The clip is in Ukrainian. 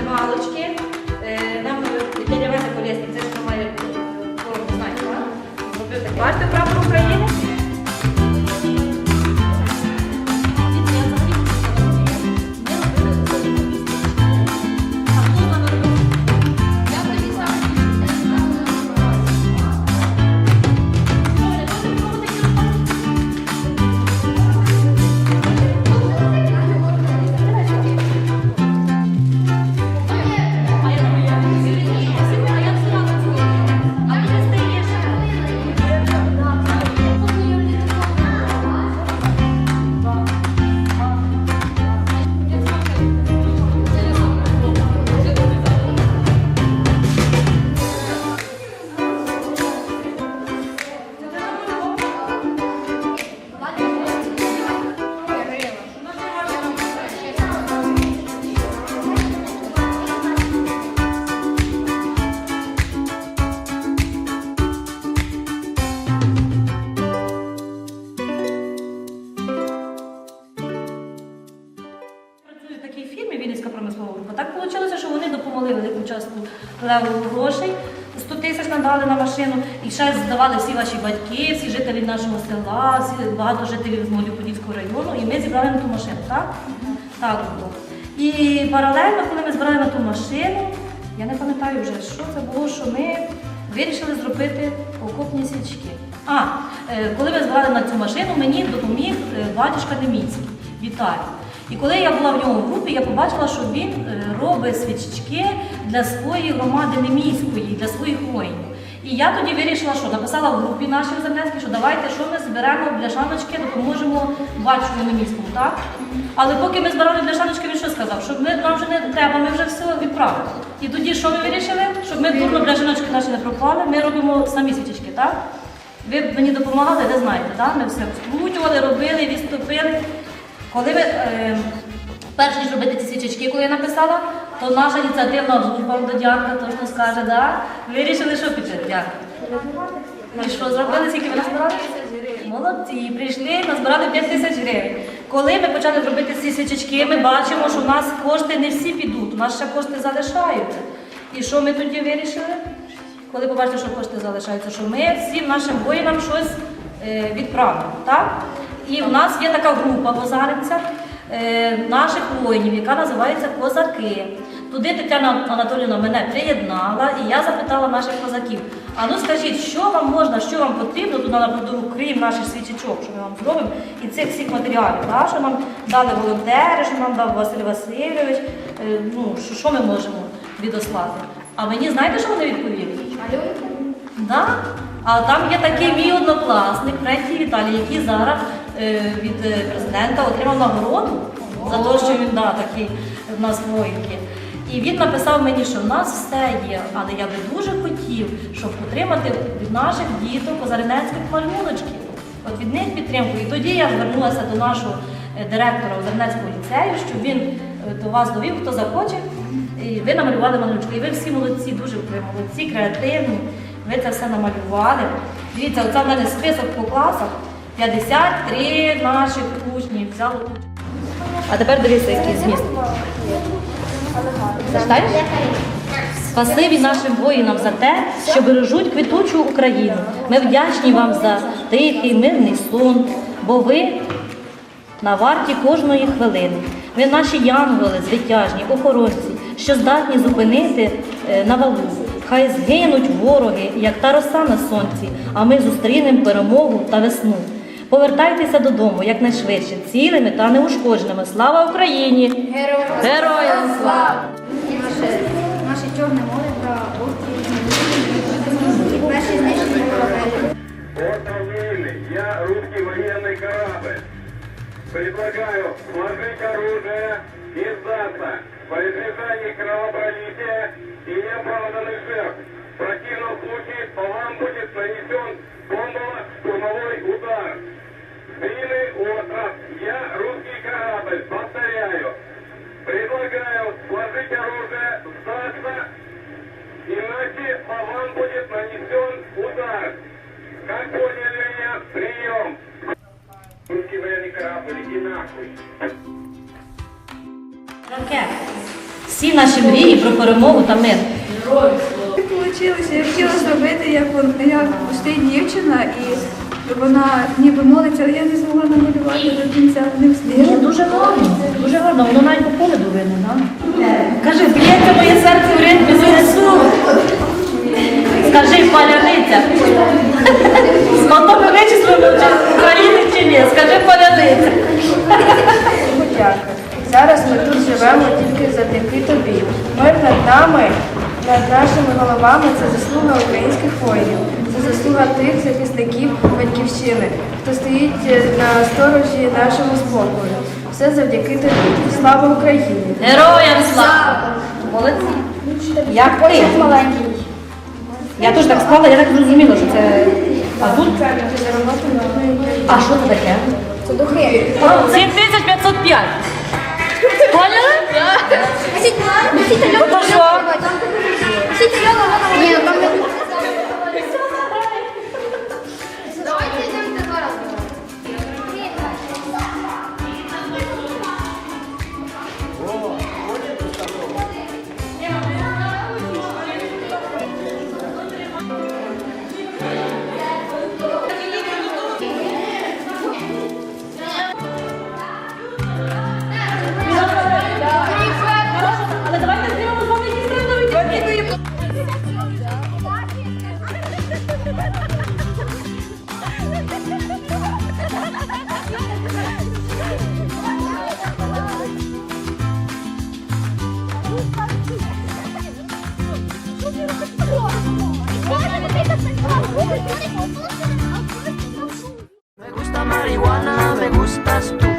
наживалочки. Е, Нам е, дядя Вася це що має бути так? Зробив так. Бачите прапор України? Такій промислова група. Так вийшло, що вони допомогли велику частку леву грошей. 100 тисяч надали на машину, і ще здавали всі ваші батьки, всі жителі нашого села, всі багато жителів з Молодоподільського району, і ми зібрали на ту машину, так? Так було. І паралельно, коли ми збирали на ту машину, я не пам'ятаю вже, що це було, що ми вирішили зробити окопні свічки. А, е, коли ми збирали на цю машину, мені допоміг е, батюшка Деміцький, Віталій. І коли я була в нього в групі, я побачила, що він е, робить свічки для своєї громади Неміської, для своїх воїнів. І я тоді вирішила, що написала в групі нашій Озернецькій, що давайте що ми зберемо бляшаночки, допоможемо батьку Неміському, так? Але поки ми збирали бляшаночки, він що сказав? Що ми, нам вже не треба, ми вже все відправили. І тоді що ми вирішили? Щоб ми дурно бляшаночки наші не пропали, ми робимо самі свічки, так? Ви мені допомагали, ви знаєте, так? Ми все вкручували, робили, відступили. Коли ви, е, перш ніж робити ці свічечки, коли я написала, то наша ініціативна група до Діанка точно скаже, да? вирішили, що піти. І що зробили, скільки ви назбирали? Молодці, прийшли, назбирали 5 тисяч гривень. Коли ми почали робити ці свічечки, ми бачимо, що в нас кошти не всі підуть, у нас ще кошти залишаються. І що ми тоді вирішили? Коли побачили, що кошти залишаються, що ми всім нашим воїнам щось е, відправимо. Так? І в нас є така група в е, наших воїнів, яка називається Козаки. Туди Тетяна Анатоліївна мене приєднала, і я запитала наших козаків: а ну скажіть, що вам можна, що вам потрібно туди на передову, крім наших свічечок, що ми вам зробимо, і цих всіх матеріалів, так? що нам дали волонтери, що нам дав Василь Васильович, е, ну, що, що ми можемо відослати. А мені знаєте, що вони відповіли? Да? А там є такий мій однокласник, третій Віталій, який зараз від е, президента отримав нагороду за те, що він да, такий в нас воїнки. І він написав мені, що в нас все є, але я би дуже хотів, щоб отримати від наших діток озарнецьких малюночків. От від них підтримку. І тоді я звернулася до нашого е, директора Озернецького ліцею, щоб він е, до вас довів, хто захоче. І ви намалювали малюночки. І ви всі молодці, дуже молодці, креативні. Ви це все намалювали. Дивіться, оце в мене список по класах. 53 наших учнів взяли. А тепер дивіться, який зміст. Зачитаєш? Спасибі нашим воїнам за те, що бережуть квітучу Україну. Ми вдячні вам за тихий, мирний сон, бо ви на варті кожної хвилини. Ви наші янголи, звитяжні, охоронці, що здатні зупинити е, на валу. Хай згинуть вороги, як та роса на сонці, а ми зустрінемо перемогу та весну. Повертайтеся додому якнайшвидше, цілими та неушкодженими. Слава Україні! Героям слава! Наше, наше Чорне море та острів і перші знищені корабелі. Отравленный, я русский военный корабль. Предлагаю сложить оружие и сдаться во избежание кровопролития и неоправданных жертв. Удар. Как поняли меня? Прием! Русский военный корабль, иди нахуй. Ракети. всі наші мрії про перемогу та мир. Получилося, я хотіла зробити, як, вон- як стоїть дівчина, і вона ніби молиться, але я не змогла намалювати до кінця, не Ні, встигла. дуже гарно, дуже гарно, воно навіть по погляду видно, так? Кажи, б'ється моє серце в ритмі ЗСУ. Скажи, паляниця. Ото ми вичислимо, чи України чи ні. Скажи, паляниця. Подяка. Зараз ми тут живемо тільки завдяки тобі. Мир над нами, над нашими головами це заслуга українських воїнів. Це заслуга тих захисників батьківщини, хто стоїть е, на сторожі нашого спокою. Все завдяки тобі. Слава Україні! Героям слава! Молодці. Як ти? Маленький. Я теж так склала, я так зрозуміла, що це. А тут? А що це таке? Це духи. 7505. Поняли? То що? Носіть Альону, вона Ні, там не... marihuana, me gustas tú.